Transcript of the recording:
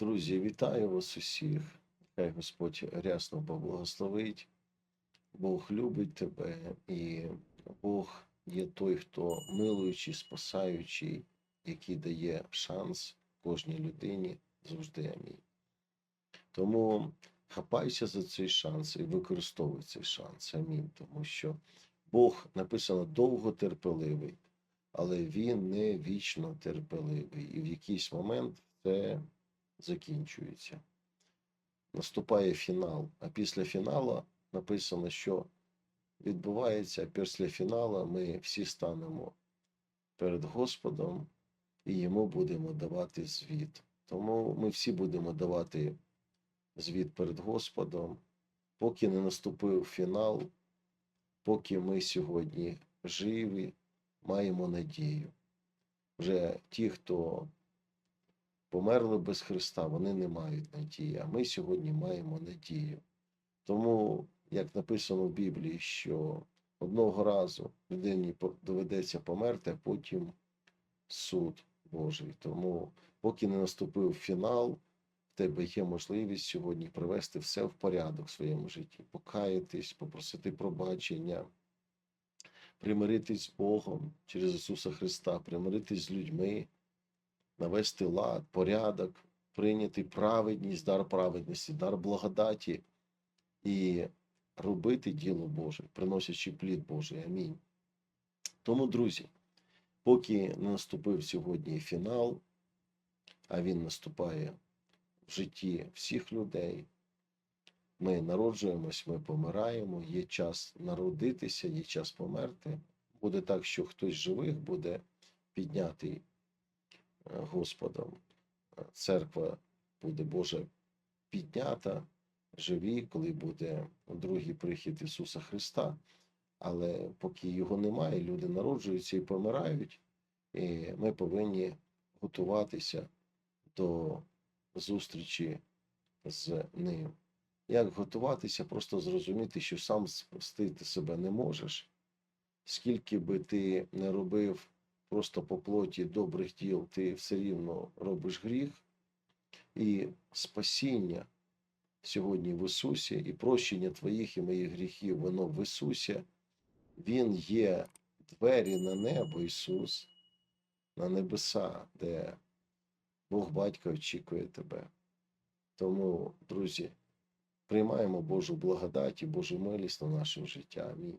Друзі, вітаю вас усіх. Хай Господь рясно поблагословить. Бог любить тебе, і Бог є той, хто милуючий, спасаючий, який дає шанс кожній людині завжди амінь. Тому хапайся за цей шанс і використовуй цей шанс. Амінь. Тому що Бог написано довго терпеливий, але Він не вічно терпеливий. І в якийсь момент це закінчується. Наступає фінал. А після фіналу написано, що відбувається після фіналу ми всі станемо перед Господом і йому будемо давати звіт. Тому ми всі будемо давати звіт перед Господом, поки не наступив фінал, поки ми сьогодні живі, маємо надію. Вже ті, хто померли без Христа, вони не мають надії, а ми сьогодні маємо надію. Тому, як написано в Біблії, що одного разу людині доведеться померти, а потім суд Божий. Тому, поки не наступив фінал, в тебе є можливість сьогодні привести все в порядок в своєму житті, покаятись, попросити пробачення, примиритись з Богом через Ісуса Христа, примиритись з людьми, навести лад, порядок, прийняти праведність, дар праведності, дар благодаті і робити діло Боже, приносячи плід Божий. Амінь. Тому, друзі, поки наступив сьогодні фінал, а він наступає в житті всіх людей. Ми народжуємось, ми помираємо, є час народитися, є час померти. Буде так, що хтось живих буде піднятий Господом. Е, Церква буде Божа піднята, живі, коли буде другий прихід Ісуса Христа. Але поки його немає, люди народжуються і помирають, і ми повинні готуватися до зустрічі з ним. Як готуватися, просто зрозуміти, що сам спасти себе не можеш. Скільки би ти не робив просто по плоті добрих діл, ти все рівно робиш гріх. І спасіння сьогодні в Ісусі, і прощення твоїх і моїх гріхів, воно в Ісусі. Він є двері на небо, Ісус, на небеса, де Бог Батько очікує тебе. Тому, друзі, приймаємо Божу благодать і Божу милість на наше життя. Амінь.